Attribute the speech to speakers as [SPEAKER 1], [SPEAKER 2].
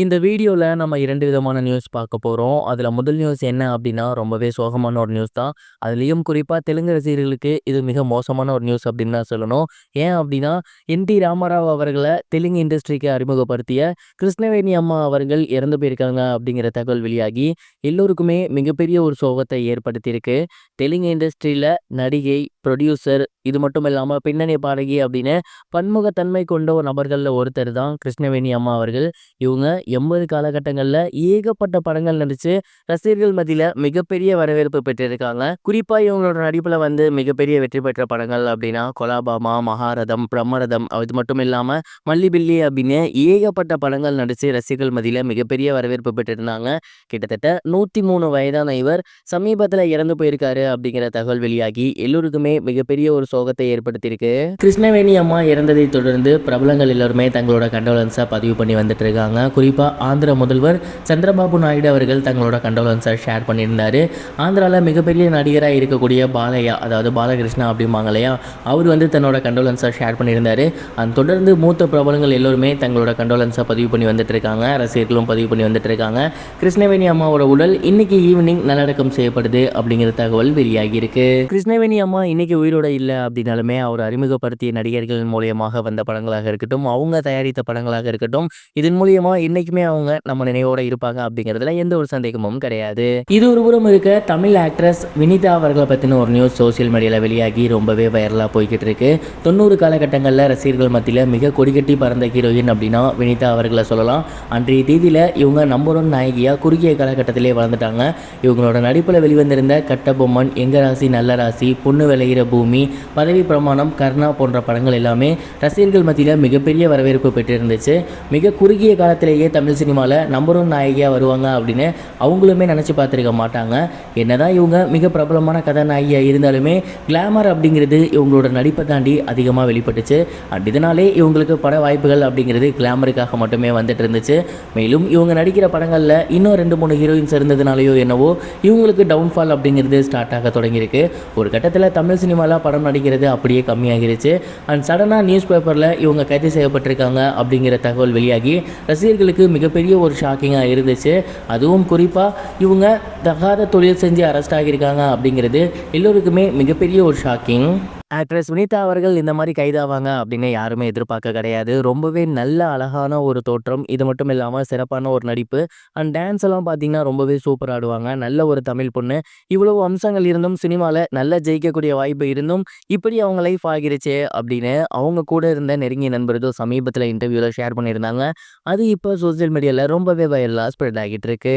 [SPEAKER 1] இந்த வீடியோவில் நம்ம இரண்டு விதமான நியூஸ் பார்க்க போகிறோம் அதில் முதல் நியூஸ் என்ன அப்படின்னா ரொம்பவே சோகமான ஒரு நியூஸ் தான். அதுலேயும் குறிப்பாக தெலுங்கு ரசிகர்களுக்கு இது மிக மோசமான ஒரு நியூஸ் அப்படின்னு தான் சொல்லணும். ஏன் அப்படின்னா என் டி ராமராவ் அவர்களை தெலுங்கு இண்டஸ்ட்ரிக்கு அறிமுகப்படுத்திய கிருஷ்ணவேணி அம்மா அவர்கள் இறந்து போயிருக்காங்க அப்படிங்கிற தகவல் வெளியாகி, எல்லோருக்குமே மிகப்பெரிய ஒரு சோகத்தை ஏற்படுத்தியிருக்கு. தெலுங்கு இண்டஸ்ட்ரியில் நடிகை, ப்ரொடியூசர் இது மட்டும் இல்லாம பின்னணி பாடகி அப்படின்னு பன்முகத்தன்மை கொண்ட ஒரு நபர்கள்ல ஒருத்தர் தான் கிருஷ்ணவேணி அம்மா அவர்கள். இவங்க 80 காலகட்டங்கள்ல ஏகப்பட்ட படங்கள் நடிச்சு ரசிகர்கள் மத்தியில மிகப்பெரிய வரவேற்பு பெற்றிருக்காங்க. குறிப்பா இவங்களோட நடிப்புல வந்து மிகப்பெரிய வெற்றி பெற்ற படங்கள் அப்படின்னா கொலாபாமா, மகாரதம், பிரம்மரதம் அது மட்டும் இல்லாம மல்லிபில்லி அப்படின்னு ஏகப்பட்ட படங்கள் நடிச்சு ரசிகர்கள் மத்தியில மிகப்பெரிய வரவேற்பு பெற்றிருந்தாங்க. கிட்டத்தட்ட 103 வயதான இவர் சமீபத்துல இறந்து போயிருக்காரு அப்படிங்கிற தகவல் வெளியாகி எல்லோருக்குமே மிகப்பெரிய ஒரு சோகத்தை ஏற்படுத்தியிருக்கு. கிருஷ்ணவேணி அம்மா இறந்ததை தொடர்ந்து பிரபலங்கள் எல்லோருமே தங்களோட கண்டோலன்ஸாக பதிவு பண்ணி வந்துட்டு இருக்காங்க. குறிப்பாக ஆந்திர முதல்வர் சந்திரபாபு நாயுடு அவர்கள் தங்களோட கண்டோலன்ஸாக ஷேர் பண்ணியிருந்தார் ஆந்திராவில் மிகப்பெரிய நடிகராக இருக்கக்கூடிய பாலையா அதாவது பாலகிருஷ்ணா அப்படிம்பாங்க இல்லையா, அவர் வந்து தன்னோட கண்டோலன்ஸாக ஷேர் பண்ணியிருந்தாரு. அந்த தொடர்ந்து மூத்த பிரபலங்கள் எல்லோருமே தங்களோட கண்டோலன்ஸாக பதிவு பண்ணி வந்துட்டு இருக்காங்க. ரசிகர்களும் பதிவு பண்ணி வந்துட்டு இருக்காங்க. கிருஷ்ணவேணி அம்மாவோட உடல் இன்னைக்கு ஈவினிங் நல்லடக்கம் செய்யப்படுது அப்படிங்கிற தகவல் வெளியாகி இருக்கு. கிருஷ்ணவேணி அம்மா இன்னைக்கு உயிரோட இல்லை அப்படின்னாலுமே அவர் அறிமுகப்படுத்திய நடிகர்கள் மூலியமாக வந்த படங்களாக இருக்கட்டும், அவங்க தயாரித்த படங்களாக இருக்கட்டும், இதன் மூலியமா இன்னைக்குமே அவங்க நம்ம நினைவோட இருப்பாங்க அப்படிங்கிறதுல எந்த ஒரு சந்தேகமும் கிடையாது. இது ஒருபுறம் இருக்க தமிழ் ஆக்ட்ரஸ் வினிதா அவர்களை பத்தின ஒரு நியூஸ் சோசியல் மீடியால வெளியாகி ரொம்பவே வைரலா போய்கிட்டு இருக்கு. தொண்ணூறு காலகட்டங்களில் ரசிகர்கள் மத்தியில் மிக கொடிகட்டி பறந்த ஹீரோயின் அப்படின்னா வினிதா அவர்களை சொல்லலாம். அன்றைய தேதியில் இவங்க நம்பர் ஒன் நாயகியாக குறுகிய காலகட்டத்திலே வளர்ந்துட்டாங்க. இவங்களோட நடிப்பில் வெளிவந்திருந்த கட்டபொம்மன், எங்க ராசி நல்ல ராசி, பொண்ணு விளையிற பூமி, பதவி பிரமாணம், கர்ணா போன்ற படங்கள் எல்லாமே ரசிகர்கள் மத்தியில் மிகப்பெரிய வரவேற்பு பெற்றிருந்துச்சு. மிக குறுகிய காலத்திலேயே தமிழ் சினிமாவில் நம்பர் ஒன் நாயகியாக வருவாங்க அப்படின்னு அவங்களுமே நினச்சி பார்த்துருக்க மாட்டாங்க. என்னதான் இவங்க மிக பிரபலமான கதாநாயகியாக இருந்தாலுமே, கிளாமர் அப்படிங்கிறது இவங்களோட நடிப்பை தாண்டி அதிகமாக வெளிப்பட்டுச்சு. அண்ட் இதனாலே இவங்களுக்கு பட வாய்ப்புகள் அப்படிங்கிறது கிளாமருக்காக மட்டுமே வந்துட்டு இருந்துச்சு. மேலும் இவங்க நடிக்கிற படங்களில் இன்னும் 2, 3 ஹீரோயின்ஸ் இருந்ததுனாலையோ என்னவோ, இவங்களுக்கு டவுன்ஃபால் அப்படிங்கிறது ஸ்டார்ட் ஆக தொடங்கியிருக்கு. ஒரு கட்டத்தில் தமிழ் சினிமாவில் படம் நடிக்க நடிக்கிறது அப்படியே கம்மியாகிருச்சு. அண்ட் சடனாக நியூஸ் பேப்பரில் இவங்க கைது செய்யப்பட்டிருக்காங்க அப்படிங்கிற தகவல் வெளியாகி ரசிகர்களுக்கு மிகப்பெரிய ஒரு ஷாக்கிங்காக இருந்துச்சு. அதுவும் குறிப்பாக இவங்க தகாத தொழில் செஞ்சு அரெஸ்ட் ஆகியிருக்காங்க அப்படிங்கிறது எல்லோருக்குமே மிகப்பெரிய ஒரு ஷாக்கிங். ஆக்ட்ரஸ் வினிதா அவர்கள் இந்த மாதிரி கைதாவாங்க அப்படின்னு யாருமே எதிர்பார்க்க கிடையாது. ரொம்பவே நல்ல அழகான ஒரு தோற்றம். இது மட்டும் இல்லாமல் சிறப்பான ஒரு நடிப்பு. அண்ட் டான்ஸ் எல்லாம் பார்த்தீங்கன்னா, ரொம்பவே சூப்பர் ஆடுவாங்க. நல்ல ஒரு தமிழ் பொண்ணு. இவ்வளவு அம்சங்கள் இருந்தும் சினிமாவில் நல்லா ஜெயிக்கக்கூடிய வாய்ப்பு இருந்தும், இப்படி அவங்க லைஃப் ஆகிருச்சே அப்படின்னு அவங்க கூட இருந்த நெருங்கிய நண்பர் சமீபத்தில் இன்டர்வியூவில் ஷேர் பண்ணியிருந்தாங்க. அது இப்போ சோசியல் மீடியாவில் ரொம்பவே வைரலா ஸ்ப்ரெட் ஆகிட்டு இருக்கு.